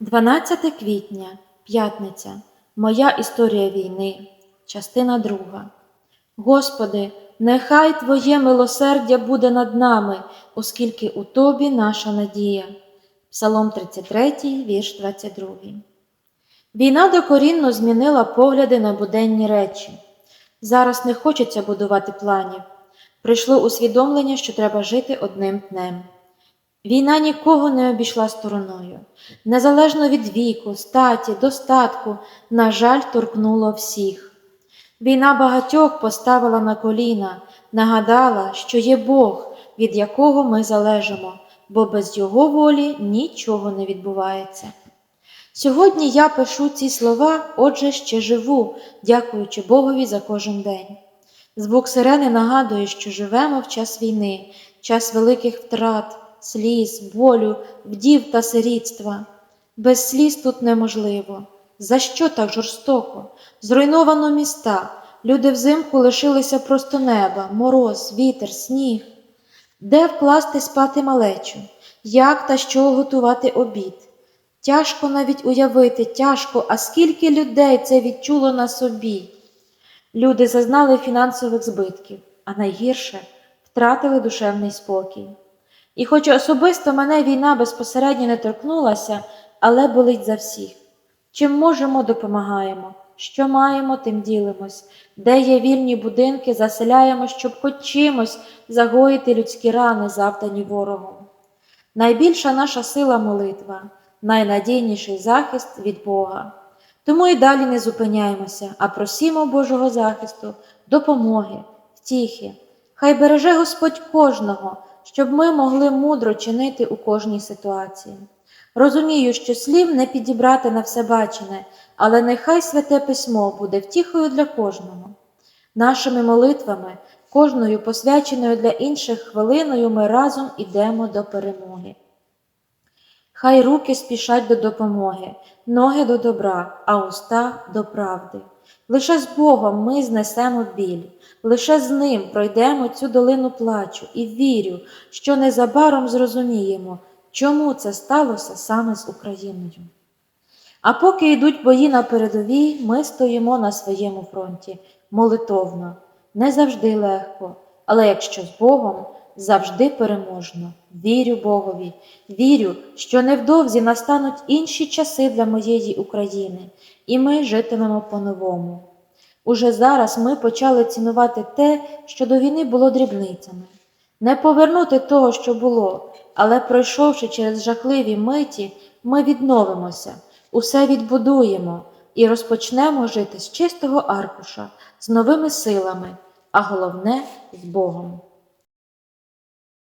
12 квітня, п'ятниця. Моя історія війни, частина друга. Господи, нехай Твоє милосердя буде над нами, оскільки у Тобі наша надія. Псалом 33, вірш 22. Війна докорінно змінила погляди на буденні речі. Зараз не хочеться будувати планів. Прийшло усвідомлення, що треба жити одним днем. Війна нікого не обійшла стороною. Незалежно від віку, статі, достатку, на жаль, торкнуло всіх. Війна багатьох поставила на коліна, нагадала, що є Бог, від якого ми залежимо, бо без Його волі нічого не відбувається. Сьогодні я пишу ці слова, отже, ще живу, дякуючи Богові за кожен день. Звук сирени нагадує, що живемо в час війни, час великих втрат, сліз, болю, вдів та сирітства. Без сліз тут неможливо. За що так жорстоко? Зруйновано міста, люди взимку лишилися просто неба, мороз, вітер, сніг. Де вкласти спати малечу? Як та чого готувати обід? Тяжко навіть уявити, тяжко, а скільки людей це відчуло на собі. Люди зазнали фінансових збитків, а найгірше втратили душевний спокій. І хоч особисто мене війна безпосередньо не торкнулася, але болить за всіх. Чим можемо, допомагаємо, що маємо, тим ділимось, де є вільні будинки, заселяємо, щоб хоч чимось загоїти людські рани, завдані ворогом. Найбільша наша сила молитва, найнадійніший захист від Бога. Тому і далі не зупиняємося, а просімо Божого захисту, допомоги, втіхи. Хай береже Господь кожного, щоб ми могли мудро чинити у кожній ситуації. Розумію, що слів не підібрати на все бачене, але нехай святе письмо буде втіхою для кожного. Нашими молитвами, кожною посвяченою для інших хвилиною, ми разом ідемо до перемоги. Хай руки спішать до допомоги, ноги до добра, а уста до правди. Лише з Богом ми знесемо біль, лише з Ним пройдемо цю долину плачу і вірю, що незабаром зрозуміємо, чому це сталося саме з Україною. А поки йдуть бої на передовій, ми стоїмо на своєму фронті молитовно, не завжди легко, але якщо з Богом, завжди переможно. Вірю Богові, вірю, що невдовзі настануть інші часи для моєї України, і ми житимемо по-новому. Уже зараз ми почали цінувати те, що до війни було дрібницями, не повернути того, що було, але пройшовши через жахливі миті, ми відновимося, усе відбудуємо і розпочнемо жити з чистого аркуша, з новими силами, а головне з Богом.